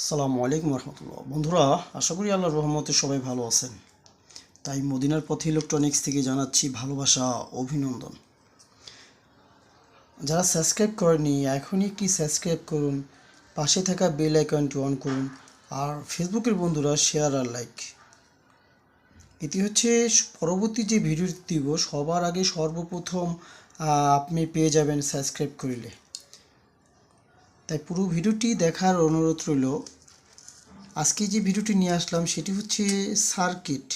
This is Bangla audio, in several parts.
আসসালামু আলাইকুম রহমতুল্লাহ। বন্ধুরা, আশা করি আল্লাহর রহমতে সবাই ভালো আছেন। তাই মদিনার পথে ইলেকট্রনিক্স থেকে জানাচ্ছি ভালোবাসা, অভিনন্দন। যারা সাবস্ক্রাইব করেনি এখনই একটি সাবস্ক্রাইব করুন, পাশে থাকা বেল আইকনটি অন করুন, আর ফেসবুকের বন্ধুরা শেয়ার আর লাইক এটি হচ্ছে পরবর্তী যে ভিডিওটি দিব, সবার আগে সর্বপ্রথম আপনি পেয়ে যাবেন সাবস্ক্রাইব করিলে। তাই পুরো ভিডিওটি দেখার অনুরোধ রইল। আজকে যে ভিডিওটি নিয়ে আসলাম সেটি হচ্ছে সার্কিট।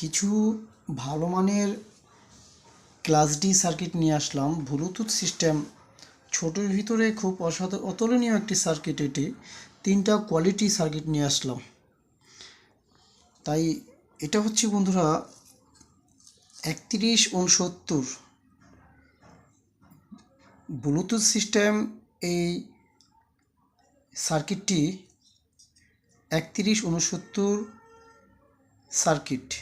কিছু ভালো মানের ক্লাস ডি সার্কিট নিয়ে আসলাম। Bluetooth system. ছোটোর ভিতরে খুব অসাধ অতুলনীয় একটি সার্কিট এটি। তিনটা কোয়ালিটি সার্কিট নিয়ে আসলাম। তাই এটা হচ্ছে বন্ধুরা একত্রিশ উনসত্তর। ব্লুটুথ সিস্টেম এই সার্কিটটি একত্রিশ উনসত্তর সার্কিট,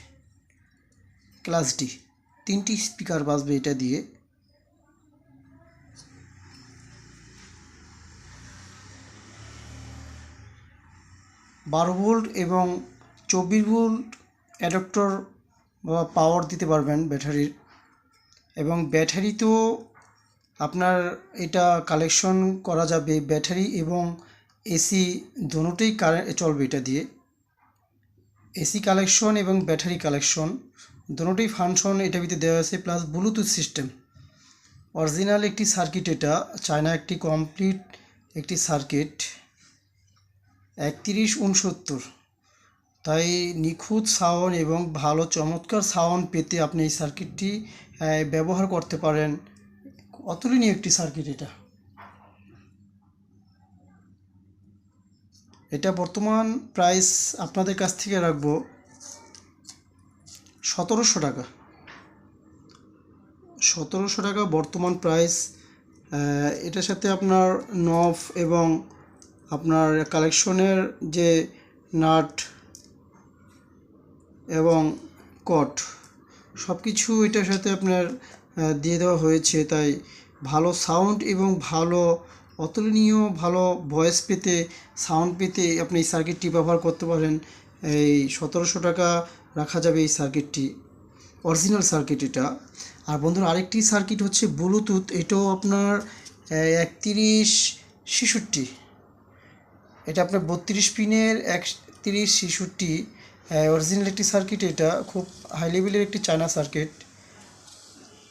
ক্লাস ডি। তিনটি স্পিকার বাজবে এটা দিয়ে। বারো ভোল্ট এবং চব্বিশ ভোল্ট অ্যাডাপ্টর বা পাওয়ার দিতে পারবেন ব্যাটারির। এবং ব্যাটারিতেও আপনার এটা কালেকশন করা যাবে ব্যাটারি এবং এসি দুটোই কারে চলবে এটা দিয়ে। এসি কালেকশন এবং ব্যাটারি কালেকশন দুটোই ফাংশন এটা ভিতরে দেওয়া আছে প্লাস ব্লুটুথ সিস্টেম অরিজিনাল একটি সার্কিট এটা চায়না একটি কমপ্লিট একটি সার্কিট একত্রিশ উনসত্তর। তাই নিখুঁত সাউন্ড এবং ভালো চমৎকার সাউন্ড পেতে আপনি এই সার্কিটটি ব্যবহার করতে পারেন। অতুলনীয় একটি সার্কিট এটা। এটা বর্তমান প্রাইস আপনাদের কাছ থেকে রাখব সতেরোশো টাকা। সতেরোশো টাকা বর্তমান প্রাইস এটার সাথে আপনার নফ এবং আপনার কালেকশনের যে নাট এবং কট সব কিছু এটার সাথে আপনার দিয়ে দেওয়া হয়েছে। তাই ভালো সাউন্ড এবং ভালো অতুলনীয়, ভালো ভয়েস পেতে সাউন্ড পেতে আপনি এই সার্কিটটি ব্যবহার করতে পারেন। এই সতেরোশো টাকা রাখা যাবে এই সার্কিটটি অরিজিনাল সার্কিট এটা। আর বন্ধুরা, আরেকটি সার্কিট হচ্ছে ব্লুটুথ এটাও আপনার একত্রিশ ছেষট্টি। এটা আপনার বত্রিশ পিনের একত্রিশ ছেষট্টি। অরিজিনাল একটি সার্কিট এটা, খুব হাই লেভেলের একটি চায়না সার্কিট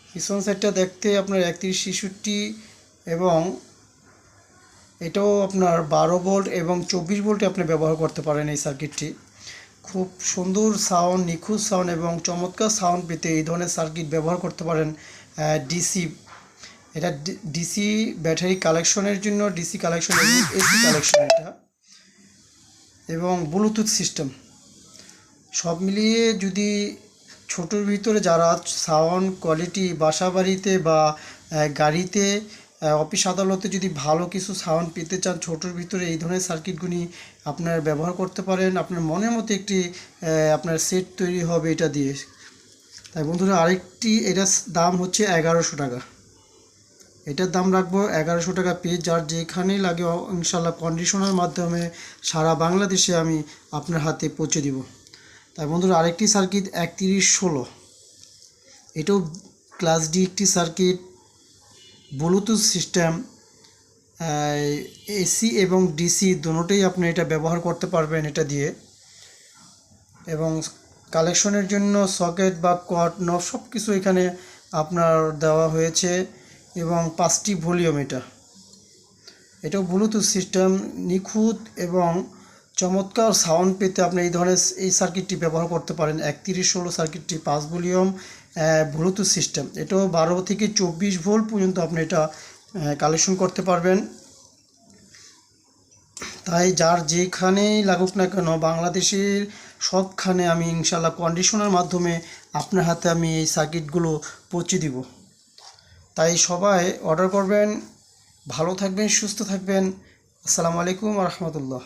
পিছন সাইডটা দেখতে আপনার একত্রিশ ছেষট্টি এবং এটাও আপনার বারো ভোল্ট এবং চব্বিশ ভোল্টে আপনি ব্যবহার করতে পারেন এই সার্কিটটি খুব সুন্দর সাউন্ড নিখুঁত সাউন্ড এবং চমৎকার সাউন্ড পেতে এই ধরনের সার্কিট ব্যবহার করতে পারেন ডিসি এটা ডিসি ব্যাটারি কালেকশনের জন্য ডিসি কালেকশন এবং এসি কালেকশন এটা। এবং ব্লুটুথ সিস্টেম সব মিলিয়ে যদি ছোটোর ভিতরে যারা সাউন্ড কোয়ালিটি বাসা বাড়িতে বা গাড়িতে অফিস আদালতে যদি ভালো কিছু সাউন্ড পেতে চান, ছোটোর ভিতরে এই ধরনের সার্কিটগুলি আপনার ব্যবহার করতে পারেন। আপনার মনের মতো একটি আপনার সেট তৈরি হবে এটা দিয়ে। তাই বন্ধুরা, আরেকটি এটার দাম হচ্ছে এগারোশো টাকা। এটার দাম রাখব এগারোশো টাকা পেজ যার যেখানেই লাগে ইনশাল্লাহ কন্ডিশনের মাধ্যমে সারা বাংলাদেশে আমি আপনার হাতে পৌঁছে দিব। তাই বন্ধুরা, আরেকটি সার্কিট একত্রিশ ষোলো। এটাও ক্লাস ডি একটি সার্কিট ব্লুটুথ সিস্টেম এসি এবং ডিসি দুটোই আপনি এটা ব্যবহার করতে পারবেন এটা দিয়ে। এবং কালেকশনের জন্য সকেট বা কট নব সব কিছু এখানে আপনার দেওয়া হয়েছে এবং পাঁচটি ভলিউম এটা। এটাও ব্লুটুথ সিস্টেম নিখুঁত এবং চমৎকার সাউন্ড পেতে আপনি এই ধরনের এই সার্কিটটি ব্যবহার করতে পারেন। একত্রিশ ষোলো সার্কিটটি পাঁচ ভলিউম ব্লুটুথ সিস্টেম এটাও বারো থেকে চব্বিশ ভোল্ট পর্যন্ত আপনি এটা কালেকশন করতে পারবেন। তাই যার যেখানেই লাগুক না কেন, বাংলাদেশের সবখানে আমি ইনশাল্লাহ কন্ডিশনের মাধ্যমে আপনার হাতে আমি এই সার্কিটগুলো পৌঁছে দিব। তাই সবাই অর্ডার করবেন। ভালো থাকবেন, সুস্থ থাকবেন। আসসালামু আলাইকুম রহমতুল্লাহ।